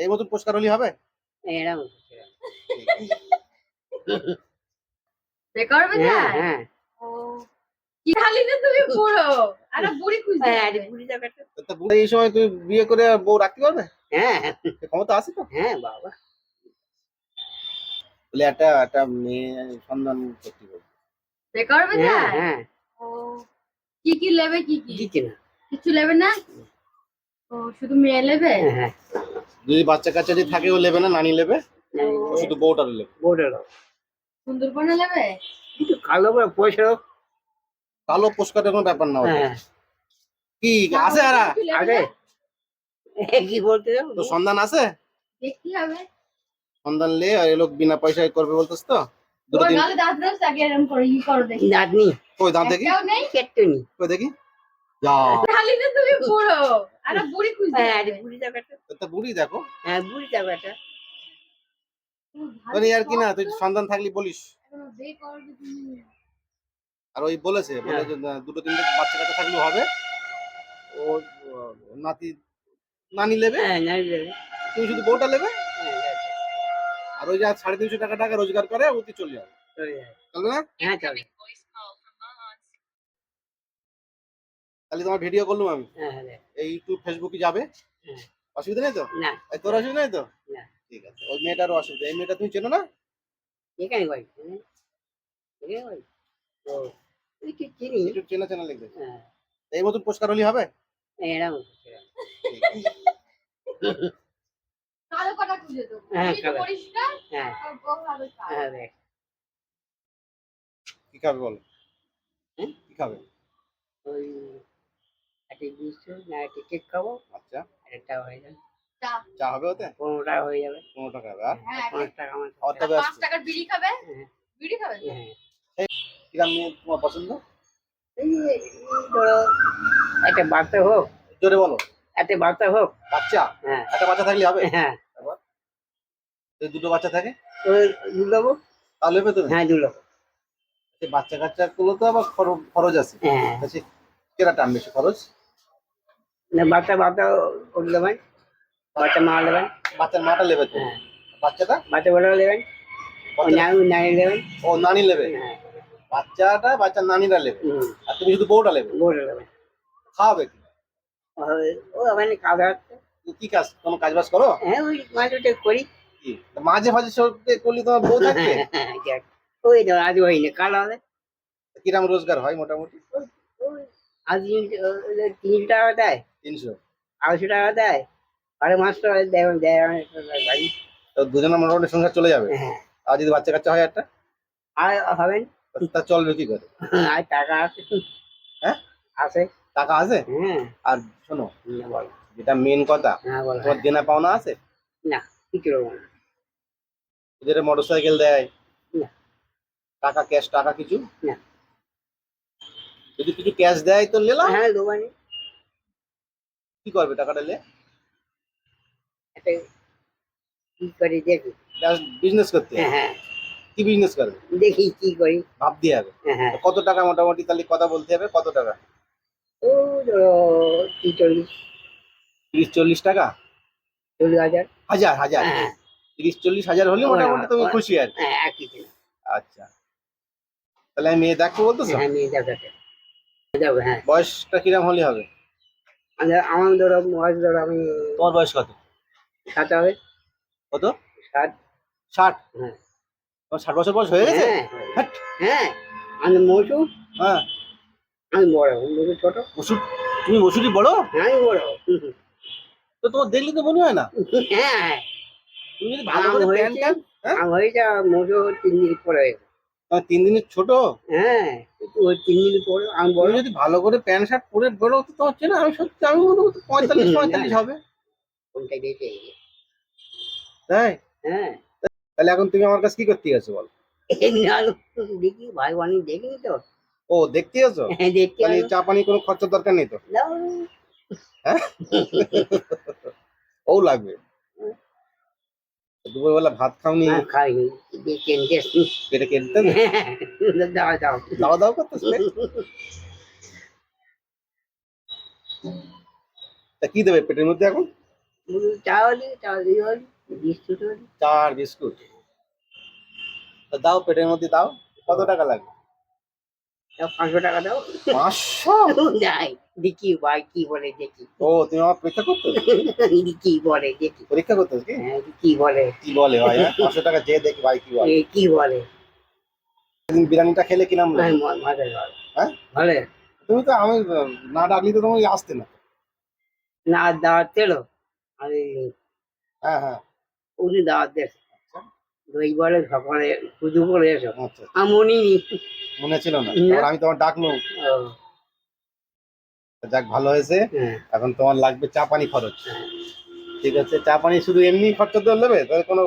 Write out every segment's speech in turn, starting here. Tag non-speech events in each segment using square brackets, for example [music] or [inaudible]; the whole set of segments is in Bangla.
এই মতন পুরস্কার হলে হবে? এরকম [laughs] হ্যাঁ হ্যাঁ। কি খালি না তুমি বুড়ো? আরে বুড়ি খুঁজতে হ্যাঁ হবে। বুড়ি ব্যাপারটা তা বুড়ো এই সময় তুই বিয়ে করে বউ রাখতে পারবে? হ্যাঁ। ক্ষমতা আছে তো? হ্যাঁ বাবা। বলে একটা একটা মেয়ে সন্ধান করতে হ্যাঁ হ্যাঁ। কি কি নেবে কি কি? দিচ্ছি না কিছু নেবে না? ও শুধু মেয়ে নেবে? হ্যাঁ হ্যাঁ। যদি বাচ্চা কাচ্চা যদি থাকে ও নেবে না নানি নেবে? জানি ও। শুধু বউটা নেবে। বোর্ডে লোক সুন্দরবনে নেবে কিন্তু কালো পয়সা কালো পুরস্কারের কোনো ব্যাপার না হ্যাঁ। কি আছে আর আগে। কি বলতে? তো সন্ধান আছে? দেখতে হবে। সন্ধান লে আর এ লোক বিনা পয়সায় করবে বলতেছ তো? দুটো দিন দাঁত রয়েছে আগে এরকম করে ই করো দেখি। নাতনি কই দাঁত দেখি? নেই। কেটে নি কই দেখি। যা খালি তুমি বুড়ো। আরে বুড়ি হ্যাঁ হবে। বুড়ি ব্যাপারটা তা বুড়ি দেখো। হ্যাঁ বুড়ি ব্যাপারটা মানে আর কি না? তুই থাকলি বলিস। আর ওই বলেছে বলে দুটো তিনটে বাচ্চা কাচ্চা থাকলে হবে। ও নাতি নানি নেবে। হ্যাঁ তুমি শুধু বউটা নেবে। হ্যাঁ আর ওই যে সাড়ে তিনশো টাকা টাকা রোজগার করে ওতে চলে যাবে। চলে যায়। চলবে না? হ্যাঁ চলে তাহলে তোমার ভিডিও করলাম আমি? হ্যাঁ হ্যাঁ এই ইউটিউব ফেসবুকে যাবে? হ্যাঁ। অসুবিধা নেই তো? তোর অসুবিধা নেই তো? না। ঠিক আছে ওই মেয়েটারও অসুবিধা এই মেয়েটা তুমি চেনো না? হ্যাঁ। চিনি ইউটিউব চেনা চেনা লিখবে। হ্যাঁ। এই মতন পুরস্কার হলে হবে? কালো কটা খুঁজে দেবো। হ্যাঁ, কালো। পরিষ্কার হ্যাঁ। হ্যাঁ কি খাবে বলো? কি খাবে? ওই একটা বিস্কুট না একটা কেক খাব। আচ্ছা। হয়ে যাবে। চা। চা হবে ওতে? পনেরো টাকা হয়ে যাবে। পনেরো টাকা হবে আর হ্যাঁ পাঁচ টাকা পাঁচ টাকার বিড়ি খাবে? হ্যাঁ। বিড়ি খাবে? হ্যাঁ। কিরাম মেয়ে তোমার পছন্দ? এই ধরো একটা বাচ্চা হোক। জোরে বলো। একটা বাচ্চা হোক। বাচ্চা? হ্যাঁ। একটা বাচ্চা থাকলে হবে? হ্যাঁ। যদি দুটো বাচ্চা থাকে? দুলাবো তাহলে হবে তুমি? হ্যাঁ দুলাবো সে বাচ্চা কাচ্চা গুলো তো আবার খর- খরচ আছে। হ্যাঁ। তা টান বেশি খরচ? বাচ্চা বাচ্চা ওর দেবেন? বাচ্চা মা দেবেন? বাচ্চার মাটা নেবে তো? হ্যাঁ। বাচ্চাটা? বাচ্চা বড় দেবেন? ও বাচ্চা- নানি নানি দেবেন? ও নানি নেবে? হ্যাঁ। বাচ্চাটা বাচ্চার নানিরা নেবে। আর তুমি শুধু বউটা নেবে? বড় দেবেন খাওয়াবে কি? ও ওখানে খাওয়া দাওয়া কি কাজ কোনো কাজ বাজ করো? হ্যাঁ ওই মাঝে ওটা করি। মাঝে মাঝে সবকে করলে তোমার বউ [laughs] থাকবে? হ্যাঁ। ওই তো আজ হয় না কাল হবে। কিরাম রোজগার হয় মোটামুটি? আজ তিনশো টাকা দেয়। তিনশো। আড়াইশো টাকা দেয়? মাস টাকা দেয় দেয় তো দুজনের মোটামুটি সংসার চলে যাবে? হ্যাঁ। আর যদি বাচ্চা কাচ্চা হয় একটা? আর হবে তা চলবে কি করে? [laughs] আর টাকা আছে? হ্যাঁ? আছে। টাকা আছে? হ্যাঁ। আর শোনো যেটা মেন কথা তোমার দেনা পাওনা আছে? না কিছু দেবো না। ওদের মোটর সাইকেল দেয়। টাকা ক্যাশ টাকা কিছু? না। যদি কিছু ক্যাশ দেয় তো নিলাম। হ্যাঁ দোকানে কি করবে টাকাটা নিয়ে একটা কি করি দেখি। বিজনেস করতে? হ্যাঁ হ্যাঁ। কি বিজনেস করবে? দেখি কি করি। ভাব দিয়ে হবে। হ্যাঁ হ্যাঁ। কত টাকা মোটামুটি তাহলে কথা বলতে হবে? কত টাকা? ও ধরো চল্লিশ তিরিশ চল্লিশ টাকা? চল্লিশ হাজার। হাজার হাজার? তিরিশ চল্লিশ হাজার হলে মোটামুটি তুমি খুশি আর। হ্যাঁ আচ্ছা। তাহলে আমি মেয়ে দেখব বলতো হ্যাঁ যাবে হ্যাঁ। বয়সটা কিরম হলে হবে? আমার ধরো বয়স ধরো আমি তোমার বয়স কত? সাত হবে। কত? সাত ষাট? হ্যাঁ। তোমার ষাট বছর বয়স হয়ে গেছে? হ্যাঁ হ্যাঁ আমি মৌসু। হ্যাঁ। আমি বড় মৌসু ছোট। ওষুধ তুমি ওষুধই বড়? হ্যাঁ আমি বড়। তো তোমার দেখলে তো মনে হয় না? হ্যাঁ। তুমি যদি ভালো করে হয়েছে হ্যাঁ? আম হয়েছে মৌসু তিন দিন পরে হয়েছে। তিন দিনের ছোট? হ্যাঁ ওই তিন দিন পরে আমি বড়। যদি ভালো করে প্যান্ট শার্ট পরে বেরো তো তোমার চেনা আমি সত্যি আমি মনে করছি পঁয়তাল্লিশ [laughs] পঁয়তাল্লিশ হবে। কোনটা দিয়েছে? তাই? হ্যাঁ। তাহলে এখন তুমি আমার কাছে কি করতে গেছো বল? দেখি ভাই অনেক দেখিনি তো। ও দেখতে গেছো? হ্যাঁ তাহলে চা পানি কোনো খরচার দরকার নেই তো? দাও। ও লাগবে। দুপুরবেলা ভাত খাওনি না, খাইনি দেখি পেটে কেটে দাও দাও দাওয়া দাও করতেছ তা কি দেবে পেটের মধ্যে এখন মুড়ি চা হলি চা দিয়ে হলি বিস্কুট হলি চা আর বিস্কুট তা দাও পেটের মধ্যে দাও কত টাকা লাগবে তাও পাঁচশো টাকা দাও। পাঁচশো? যাই দেখি ভাই কি বলে দেখি। ও তুমি আমার পরীক্ষা করতে কি বলে দেখি। পরীক্ষা করতে কি? হ্যাঁ, কি বলে। কি বলে ভাই হ্যাঁ? পাঁচশো টাকা দেখি ভাই কি বলে। কি বলে? সেদিন বিরিয়ানিটা খেলে কিরাম ভাই, লাগে ম- হ্যাঁ? ভালো। তুমি তো আমি না ডাকলি তো তুমি আসতে না। না দাওয়াত আমি হ্যাঁ হ্যাঁ। উনি দাওয়াত দিয়েছে। বলে সকালে পুজো করে এসো আচ্ছা আমি মনে ছিল না। আমি তোমার ডাকলাম যাক ভালো হয়েছে। হ্যাঁ, এখন তোমার লাগবে চা পানি খরচ। হ্যাঁ। ঠিক আছে চা পানি শুধু এমনি খরচা তো নেবে তাহলে কোনো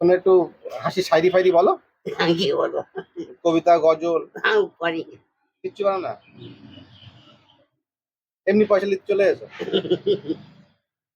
কোনো একটু হাসি সাইরি ফাইরি বলো? আমি কি বলব কবিতা গজল? পারি। কিচ্ছু পারো না? এমনি পয়সা নিতে চলে এসো।